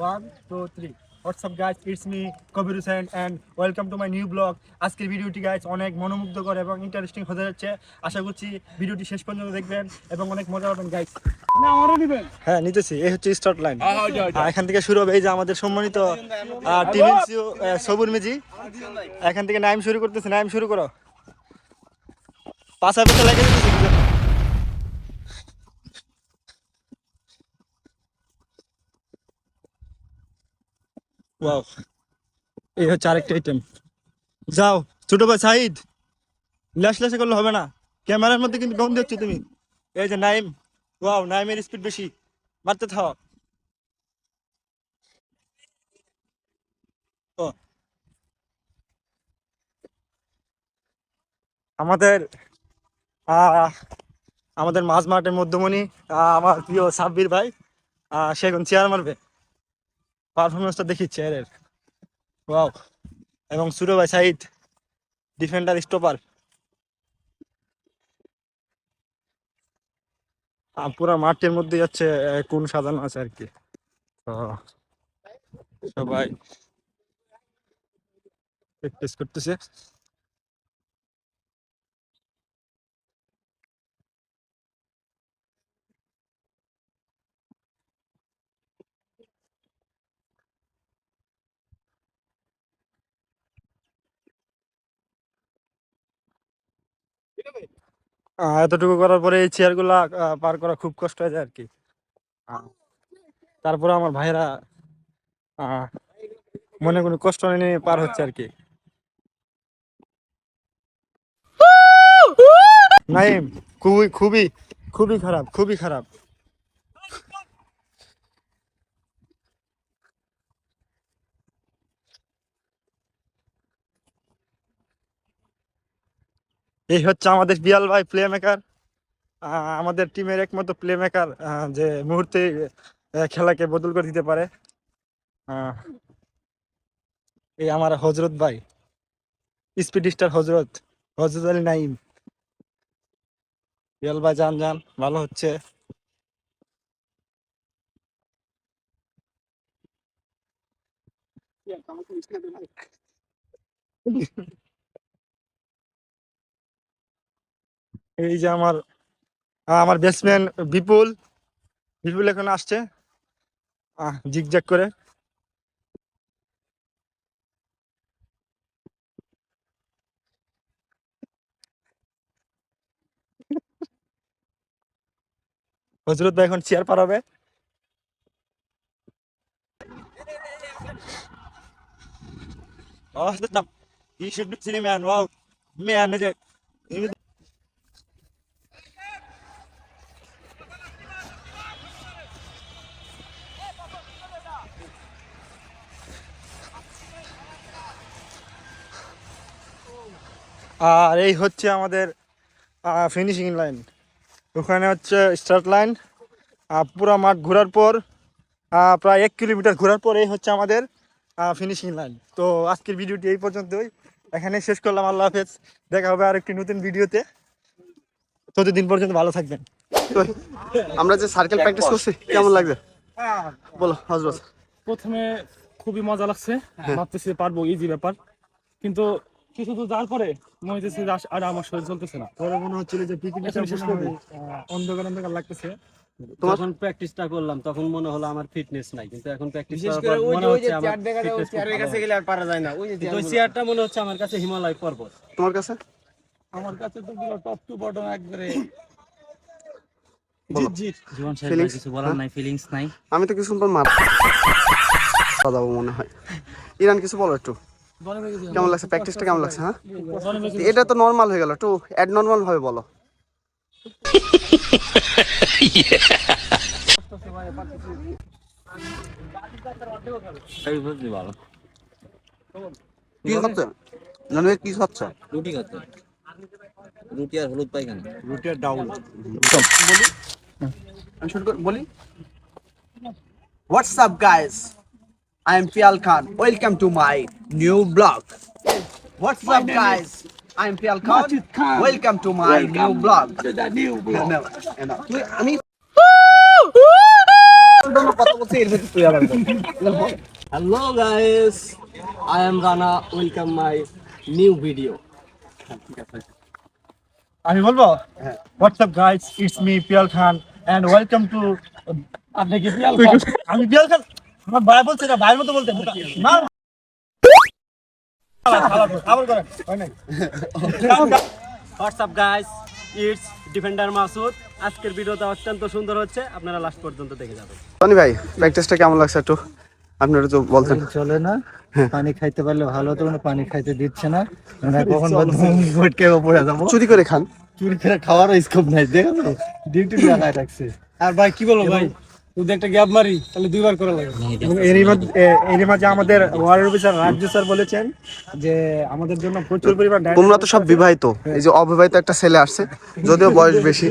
One two three WhatsApp guys it's me Kabir Hussain and welcome to my new blog আজকের ভিডিওটি guys অনেক মনোমুগ্ধকর এবং interesting হতে যাচ্ছে। আশা করছি ভিডিওটি শেষ পর্যন্ত দেখবেন এবং অনেক মজা পাবেন গাইজ হ্যাঁ নিতেছি। এই হচ্ছে স্টার্ট লাইন এখান থেকে শুরু হবে। এই যে আমাদের সম্মানিত টিম এনসিও সবুর মিজি এখান থেকে নাইম শুরু করতেছে। নাইম শুরু করো। পাশা পেতে লাগে দিতেছে। ওয়াও এই হচ্ছে আরেকটা আইটেম যাও, ছোট ভাই সাইদ ল্যাস ল্যাসে করলে হবে না। ক্যামেরার মধ্যে কিন্তু বন্ধ হচ্ছে তুমি। এই যে নাইম। ওয়াও নাইমের স্পিড বেশি। মারতে থাও। ও। আমাদের আমাদের মাঝ মাঠের মধ্যমণি আমার প্রিয় সাব্বির ভাই সে এখন চেয়ার মারবে। পারফরমেন্সটা দেখি চেয়ারের। ওয়াও এবং সুরে ভাই সাইড ডিফেন্ডার স্টপার পুরো মাঠের মধ্যে যাচ্ছে কোন সাজানো আছে আর কি। তো সবাই প্র্যাকটিস করতেছে। এতটুকু করার পরে এই চেয়ারগুলা আহ, পার করা খুব কষ্ট হয়ে যায় আর কি তারপরে আমার ভাইরা মনে কোনো কষ্ট নিয়ে পার হচ্ছে আর কি নাইম খুবই খুবই খুবই খারাপ খুবই খারাপ এই হচ্ছে আমাদের বিয়াল ভাই প্লে মেকার আমাদের টিমের একমাত্র প্লে মেকার যে মুহূর্তে খেলাকে বদল করে দিতে পারে। এই আমার হজরত ভাই। স্পিড স্টার হজরত হজরত আলী নাইম বিয়াল ভাই, যান যান, ভালো হচ্ছে। এই যে আমার আমার ব্যাটসম্যান বিপুল বিপুল এখন আসছে জিগজ্যাগ করে হজরত ভাই এখন চেয়ার পারাবে Oh, tetap. You should আর এই হচ্ছে আমাদের ফিনিশিং লাইন ওখানে হচ্ছে স্টার্ট লাইন পুরো মাঠ ঘোরার পর প্রায় এক কিলোমিটার ঘোরার পর এই হচ্ছে আমাদের ফিনিশিং লাইন তো আজকের ভিডিওটি এই পর্যন্তই। এখানে শেষ করলাম। আল্লাহ হাফেজ। দেখা হবে আরেকটি নতুন ভিডিওতে ততদিন পর্যন্ত ভালো থাকবেন। আমরা যে সার্কেল প্র্যাকটিস করছি কেমন লাগছে? বলো হজরত প্রথমে খুবই মজা লাগছে। ভাবতেছি পারব ইজি ব্যাপার। কিন্তু কিছু দূর যাওয়ার পরে মনে আর আমার শরীর চলতেছে না। পরে মনে হচ্ছিল যে এখন শেষ করব। অন্ধকার অন্ধকার লাগতেছে। তোমার- যখন প্র্যাকটিসটা করলাম তখন মনে হলো আমার ফিটনেস নাই। কিন্তু এখন প্র্যাকটিস করার পর মনে হচ্ছে আমার চেয়ারের কাছে গেলে আর পারা যায় না। ওই যে ওই চেয়ারটা মনে হচ্ছে আমার কাছে হিমালয় পর্বত। তোমার কাছে? আমার কাছে তো পুরো টপ টু বটম একবারে। জীবন সাহেব কিছু বলার নাই ফিলিংস নাই। আমি তো কিছুক্ষণ পর মার যাব মনে হয়। ইরান কিছু বলো একটু। কেমন লাগছে? প্র্যাকটিসটা কেমন লাগছে হ্যাঁ? এটা তো নর্মাল হয়ে গেল একটু অ্যাড নর্মাল ভাবে বলো। কি হচ্ছে জানো কি হচ্ছে রুটি খাচ্ছে। রুটি আর হলুদ পাইখানা রুটির ডাউল। আমি শুরু করি বলি? What's up guys I am Piyal Khan welcome to my new blog what's up guys I am Piyal Khan welcome to my new blog আমি জন্য কথা বলছি এর ভিতরে তুই আবার বল। Hello guys I am Rana welcome my new video আমি বলবো WhatsApp guys it's me Piyal Khan and welcome to আপনি কি পিয়াল খান? আমি পিয়াল খান আমার ভাই বলছে না ভাইয়ের মতো বলতে না হয় WhatsApp guys it's defender Masud আজকের ভিডিওটা অত্যন্ত সুন্দর হচ্ছে। আপনারা লাস্ট পর্যন্ত দেখে যাবেন। টনি ভাই প্র্যাকটিসটা কেমন লাগছে একটু? আপনি একটু বলতেন। চলে না? পানি খাইতে পারলে ভালো তো মানে পানি খাইতে দিচ্ছে না। আমরা কখন ভটকে পড়ে যাব? চুরি করে খান। চুরি করে খাওয়ারও স্কোপ নাই দেখো ডিউটি লাগায় রাখছে। আর ভাই কি বলো ভাই? যদি একটা গ্যাপ মারি তাহলে দুইবার করে লাগে। এরই মধ্যে এরই মাঝে আমাদের ওয়ার্ড অফিসার রাজ্য স্যার বলেছেন যে আমাদের জন্য প্রচুর পরিমাণ তোমরা তো সব বিবাহিত। এই যে অবিবাহিত একটা ছেলে আসছে যদিও বয়স বেশি।